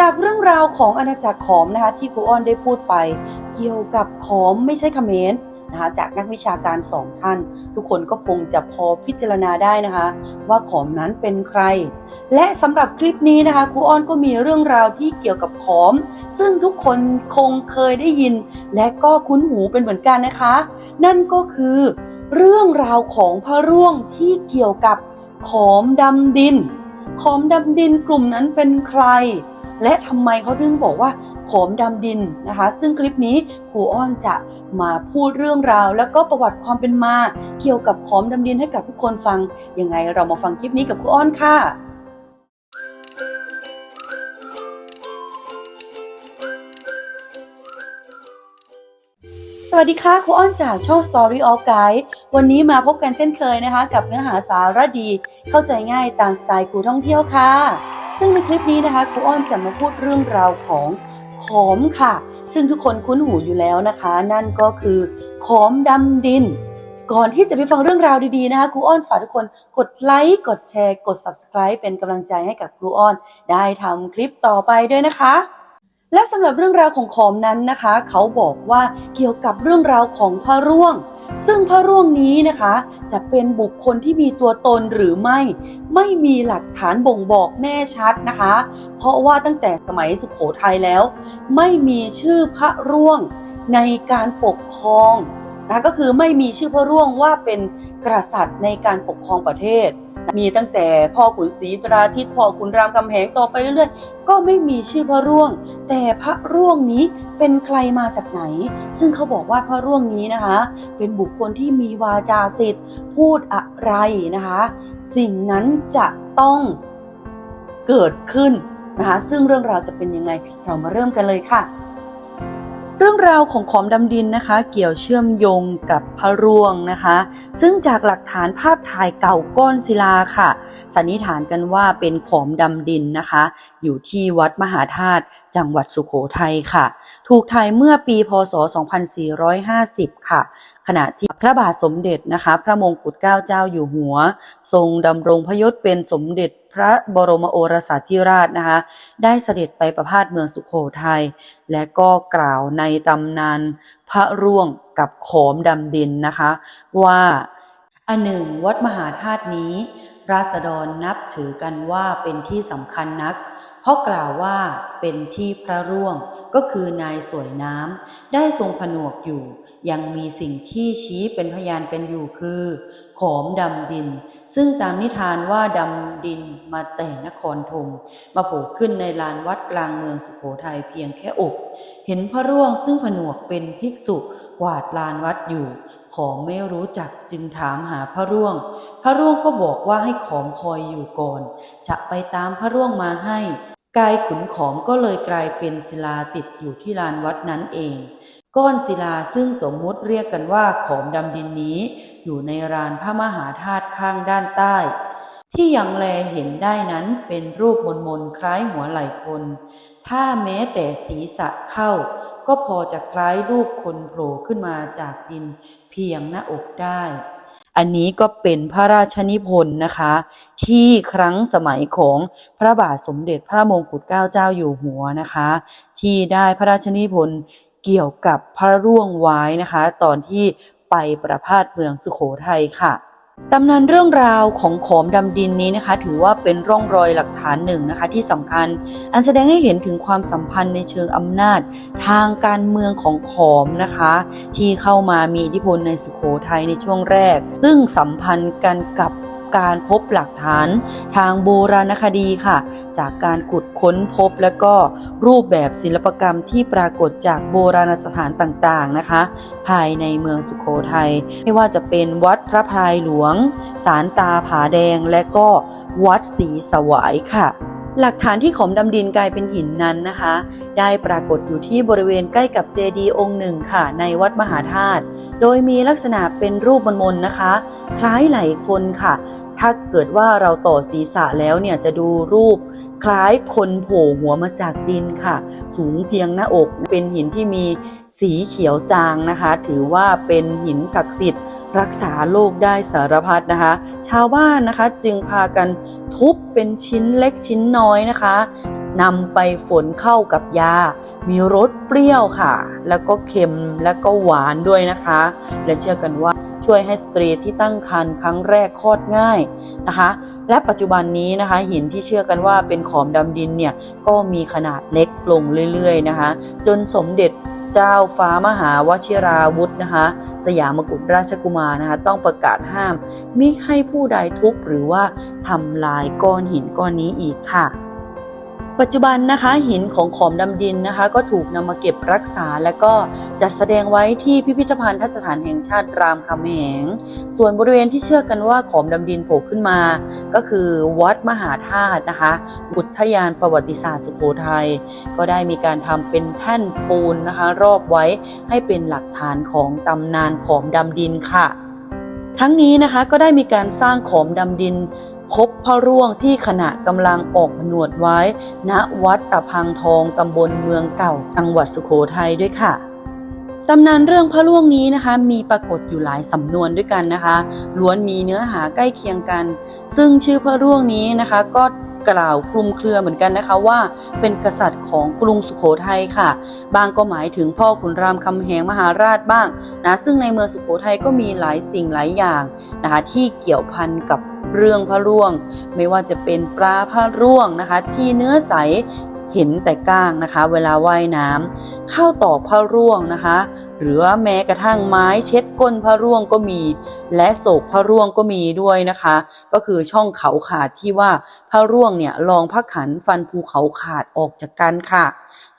จากเรื่องราวของอาณาจักรขอมนะคะที่ครูอ้อนได้พูดไป เกี่ยวกับขอมไม่ใช่เขมรนะคะจากนักวิชาการสองท่าน ทุกคนก็คงจะพอพิจารณาได้นะคะ ว่าขอมนั้นเป็นใคร และสำหรับคลิปนี้นะคะครูอ้อนก็มีเรื่องราวที่เกี่ยวกับขอม ซึ่งทุกคนคงเคยได้ยิน และก็คุ้นหูเป็นเหมือนกันนะคะ นั่นก็คือ เรื่องราวของพระร่วงที่เกี่ยวกับขอมดำดิน ขอมดำดินกลุ่มนั้นเป็นใคร และทำไมเขาถึงบอกว่าขอมดำดินนะคะ ซึ่งคลิปนี้ครูอ้อนจะมาพูดเรื่องราว แล้วก็ประวัติความเป็นมา เกี่ยวกับขอมดำดินให้กับทุกคนฟังยังไงเรามาฟังคลิปนี้กับครูอ้อนค่ะ สวัสดีค่ะครูอ้อนจากช่อง Story of Guide วันนี้มาพบกันเช่นเคยนะคะ กับเนื้อหาสาระดี เข้าใจง่ายตามสไตล์ครูท่องเที่ยวค่ะ ซึ่งในคลิปนี้นะคะครูอ้อนจะมาพูดเรื่องราวของขอมค่ะ ซึ่งทุกคนคุ้นหูอยู่แล้วนะคะ นั่นก็คือขอมดำดิน ก่อนที่จะไปฟังเรื่องราวดีๆนะคะครูอ้อนฝากทุกคนกดไลค์กดแชร์ กด subscribe เป็นกำลังใจให้กับครูอ้อน ได้ทำคลิปต่อไปด้วยนะคะ และสำหรับเรื่องราวของขอมนั้นนะคะ เขาบอกว่าเกี่ยวกับเรื่องราวของพระร่วง ซึ่งพระร่วงนี้นะคะ จะเป็นบุคคลที่มีตัวตนหรือไม่ ไม่มีหลักฐานบ่งบอกแน่ชัดนะคะ เพราะว่าตั้งแต่สมัยสุขโขทัยแล้ว ไม่มีชื่อพระร่วงในการปกครองนะก็คือไม่มีชื่อพระร่วงว่าเป็นกษัตริย์ในการปกครองประเทศ มีตั้งแต่พ่อขุนศรีตราทิตพ่อขุนรามคำแหงต่อไปเรื่อยๆ ก็ไม่มีชื่อพระร่วง แต่พระร่วงนี้เป็นใครมาจากไหน ซึ่งเขาบอกว่าพระร่วงนี้นะคะ เป็นบุคคลที่มีวาจาสิทธิ์พูดอะไรนะคะ สิ่งนั้นจะต้องเกิดขึ้นนะคะ ซึ่งเรื่องราวจะเป็นยังไง เรามาเริ่มกันเลยค่ะ เรื่องราวของขอมดำดินนะคะ เกี่ยวเชื่อมโยงกับพระร่วงนะคะ ซึ่งจากหลักฐานภาพถ่ายเก่าก้อนศิลาค่ะ สันนิษฐานกันว่าเป็นขอมดำดินนะคะ อยู่ที่วัดมหาธาตุจังหวัดสุขโขทัยค่ะ ถูกถ่ายเมื่อปีพศ 2450 ค่ะ ขณะที่พระบาทสมเด็จนะคะ พระมงกุฎเกล้าเจ้าอยู่หัว ทรงดำรงพระยศเป็นสมเด็จ พระบรมโอรสาธิราชนะคะ ได้เสด็จไปประพาสเมืองสุขโขทัย และก็กล่าวในตำนานพระร่วงกับโขมดำดินนะคะ ว่าอันหนึ่งวัดมหาธาตุนี้ ราษฎรนับถือกันว่าเป็นที่สำคัญนัก เพราะกล่าวว่า เป็นที่พระร่วงก็คือนายสวยน้ำได้ทรงผนวกอยู่ ยังมีสิ่งที่ชี้เป็นพยานกันอยู่คือ ขอมดำดิน ซึ่งตามนิทานว่าดำดินมาแต่นครธมมาโผล่ขึ้นในลานวัดกลางเมืองสุโขทัยเพียงแค่อก เห็นพระร่วงซึ่งผนวกเป็นภิกษุกวาดลานวัดอยู่ ขอมไม่รู้จักจึงถามหาพระร่วง พระร่วงก็บอกว่าให้ขอมคอยอยู่ก่อน จะไปตามพระร่วงมาให้ กายขุนของก็เลยกลายเป็นศิลาติดอยู่ที่ลานวัดนั้นเอง ก้อนศิลาซึ่งสมมุติเรียกกันว่าขอมดำดินนี้ อยู่ในรานพระมหาธาตุข้างด้านใต้ ที่ยังแลเห็นได้นั้นเป็นรูปมนมนคล้ายหัวไหล่คน ถ้าแม้แต่ศีรษะเข้า ก็พอจะคล้ายรูปคนโผล่ขึ้นมาจากดินเพียงหน้าอกได้ อันนี้ก็เป็นพระราชนิพนธ์นะคะ ที่ครั้งสมัยของพระบาทสมเด็จพระมงกุฎเกล้าเจ้าอยู่หัวนะคะ ที่ได้พระราชนิพนธ์เกี่ยวกับพระร่วงไว้นะคะ ตอนที่ไปประพาสเมืองสุโขทัยค่ะ ตำนานเรื่องราวของขอมดำดินนี้นะคะ ถือว่าเป็นร่องรอยหลักฐานหนึ่งนะคะ ที่สำคัญ อันแสดงให้เห็นถึงความสัมพันธ์ในเชิงอำนาจ ทางการเมืองของขอมนะคะ ที่เข้ามามีอิทธิพลในสุโขทัยในช่วงแรก ซึ่งสัมพันธ์กันกับ การพบหลักฐานทางโบราณคดีค่ะ จากการขุดค้นพบและก็รูปแบบศิลปกรรมที่ปรากฏจากโบราณสถานต่างๆนะคะ ภายในเมืองสุโขทัยไม่ว่าจะเป็นวัดพระพรายหลวง ศาลตาผาแดงและก็วัดศรีสวายค่ะหลักฐานที่ขมดำดินกลายเป็นหินนั้นนะคะ ได้ปรากฏอยู่ที่บริเวณใกล้กับเจดีย์องค์หนึ่งค่ะ ในวัดมหาธาตุโดยมีลักษณะเป็นรูปมนๆนะคะ คล้ายไหลคนค่ะ ถ้าเกิดว่าเราต่อศีรษะแล้วเนี่ยจะดูรูปคล้ายคนโผล่หัวมาจากดินค่ะ สูงเพียงหน้าอก เป็นหินที่มีสีเขียวจางนะคะ ถือว่าเป็นหินศักดิ์สิทธิ์ รักษาโรคได้สารพัดนะคะ ชาวบ้านนะคะจึงพากันทุบเป็นชิ้นเล็กชิ้นน้อยนะคะ นำไปฝนเข้ากับยา มีรสเปรี้ยวค่ะ แล้วก็เค็มแล้วก็หวานด้วยนะคะ และเชื่อกันว่าช่วยให้สตรีที่ตั้งครรภ์ครั้งแรกคลอดง่ายนะคะ และปัจจุบันนี้นะคะ หินที่เชื่อกันว่าเป็นขอมดำดินเนี่ยก็มีขนาดเล็กลงเรื่อยๆนะคะ จนสมเด็จเจ้าฟ้ามหาวชิราวุธนะคะ สยามกุฎราชกุมารนะคะ ต้องประกาศห้าม มิให้ผู้ใดทุบหรือว่าทำลายก้อนหินก้อนนี้อีกค่ะ ปัจจุบันนะคะหินของขอมดำดินนะคะ ก็ถูกนำมาเก็บรักษา และก็จัดแสดงไว้ที่พิพิธภัณฑ์ทัศถานแห่งชาติรามคำแหง ส่วนบริเวณที่เชื่อกันว่าขอมดำดินโผล่ขึ้นมา ก็คือวัดมหาธาตุนะคะอุทยานประวัติศาสตร์สุโขทัยก็ได้มีการทำเป็นแท่นปูนนะคะ รอบไว้ให้เป็นหลักฐานของตำนานขอมดำดินค่ะ ทั้งนี้นะคะก็ได้มีการสร้างขอมดำดิน พบพระร่วงที่ขณะกำลังออกผนวดไว้ ณวัดตะพังทองตำบลเมืองเก่า จังหวัดสุโขทัยด้วยค่ะตำนานเรื่องพระร่วงนี้นะคะ มีปรากฏอยู่หลายสำนวนด้วยกันนะคะ ล้วนมีเนื้อหาใกล้เคียงกัน ซึ่งชื่อพระร่วงนี้นะคะ ก็กล่าวคลุมเครือเหมือนกันนะคะว่า เป็นกษัตริย์ของกรุงสุโขทัยค่ะ บางก็หมายถึงพ่อขุนรามคำแหงมหาราชบ้างนะซึ่งในเมืองสุโขทัยก็มีหลายสิ่งหลายอย่างนะคะที่เกี่ยวพันกับ เรื่องพระร่วง ไม่ว่าจะเป็นปลาพระร่วงนะคะ ที่เนื้อใส เห็นแต่ก้างนะคะ เวลาว่ายน้ำข้าวตอพระร่วงนะคะ หรือว่าแม้กระทั่งไม้เช็ดก้นพระร่วงก็มี และโศกพระร่วงก็มีด้วยนะคะ ก็คือช่องเขาขาดที่ว่าพระร่วงเนี่ยลองพระขันฟันภูเขาขาดออกจากกันค่ะ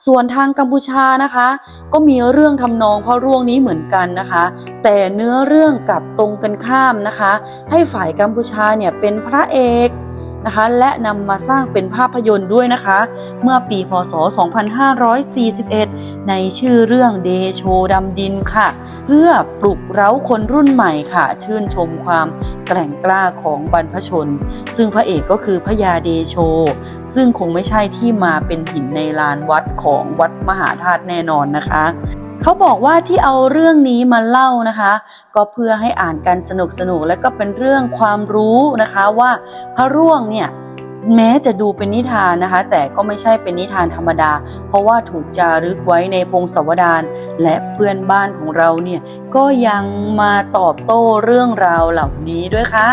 ส่วนทางกัมพูชานะคะ ก็มีเรื่องทำนองพระร่วงนี้เหมือนกันนะคะ แต่เนื้อเรื่องกลับตรงกันข้ามนะคะ ให้ฝ่ายกัมพูชาเนี่ยเป็นพระเอก นะคะ และนำมาสร้างเป็นภาพยนตร์ด้วยนะคะ เมื่อปีพศ 2541 ในชื่อเรื่องเดโชดำดินค่ะ เพื่อปลุกเร้าคนรุ่นใหม่ค่ะ ชื่นชมความแกร่งกล้าของบรรพชน ซึ่งพระเอกก็คือพระยาเดโช ซึ่งคงไม่ใช่ที่มาเป็นหินในลานวัดของวัดมหาธาตุแน่นอนนะคะ เขาบอกว่าที่เอาเรื่องนี้มาเล่านะคะ ก็เพื่อให้อ่านกันสนุกสนุกและก็เป็นเรื่องความรู้นะคะว่าพระร่วงเนี่ยแม้จะดูเป็นนิทานนะคะ แต่ก็ไม่ใช่เป็นนิทานธรรมดา เพราะว่าถูกจารึกไว้ในพงศาวดารและเพื่อนบ้านของเราเนี่ยก็ยังมาตอบโต้เรื่องราวเหล่านี้ด้วยค่ะ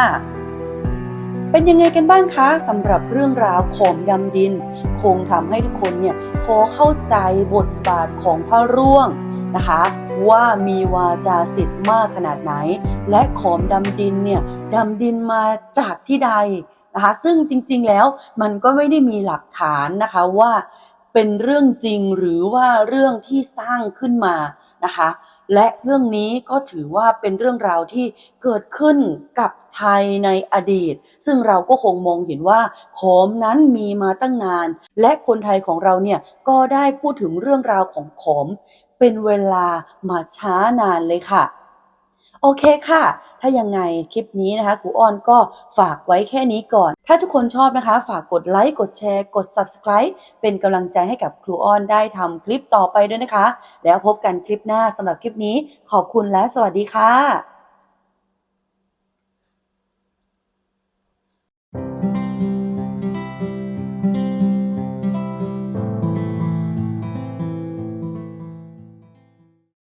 เป็นยังไงกันบ้างคะสำหรับเรื่องราวของดำดิน คงทำให้ทุกคนเนี่ยพอเข้าใจบทบาทของพระร่วง นะคะ ว่ามีวาจาสิทธิ์มากขนาดไหน และขอมดำดินเนี่ยดำดินมาจากที่ใดนะคะซึ่งจริงๆแล้วมันก็ไม่ได้มีหลักฐานนะคะว่าเป็นเรื่องจริงหรือว่าเรื่องที่สร้างขึ้นมานะคะ และเรื่องนี้ก็ถือว่าเป็นเรื่องราวที่เกิดขึ้นกับ ไทยในอดีต ซึ่งเราก็คงมองเห็นว่าโขมนั้นมีมาตั้งนาน และคนไทยของเราเนี่ยก็ได้พูดถึงเรื่องราวของโขมเป็นเวลามาช้านานเลยค่ะโอเคค่ะ ถ้ายังไงคลิปนี้นะคะครูอ้อนก็ฝากไว้แค่นี้ก่อน ถ้าทุกคนชอบนะคะ ฝากกดไลค์ กดแชร์ กด Subscribe เป็นกำลังใจให้กับครูอ้อนได้ทำคลิปต่อไปด้วยนะคะ แล้วพบกันคลิปหน้าสำหรับคลิปนี้ ขอบคุณและสวัสดีค่ะ